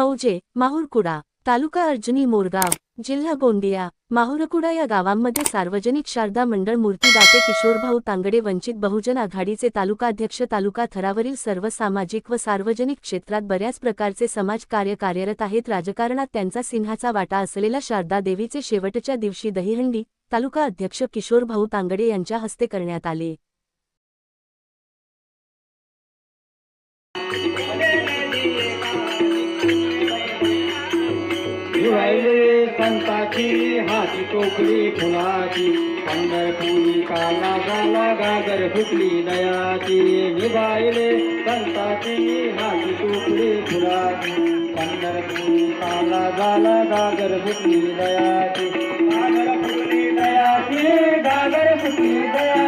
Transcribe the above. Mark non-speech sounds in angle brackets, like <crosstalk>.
मौजे माहुरकुडा तालुका अर्जुनी मोरगाव जिल्हा गोंदिया माहुरकुडा या गावांमध्ये सार्वजनिक शारदा मंडळ मूर्तीदाते किशोरभाऊ तांगडे वंचित बहुजन आघाडीचे तालुकाध्यक्ष तालुका थरावरील सर्व सामाजिक व सार्वजनिक क्षेत्रात बऱ्याच प्रकारचे समाज कार्य कार्यरत आहेत. राजकारणात त्यांचा सिंहाचा वाटा असलेला शारदा देवीचे शेवटच्या दिवशी दहीहंडी तालुका अध्यक्ष किशोरभाऊ तांगडे यांच्या हस्ते करण्यात आले. <laughs> राहिले संताची हाती टोकली फुलाची. पंढरपुरी काला झाला गागर फुटली दयाची. निभायले संताची हाती टोकली फुलाची. पंढरपुरी काला झाला गागर फुटली दयाची. गागर फुटली दयाची गागर फुटली दया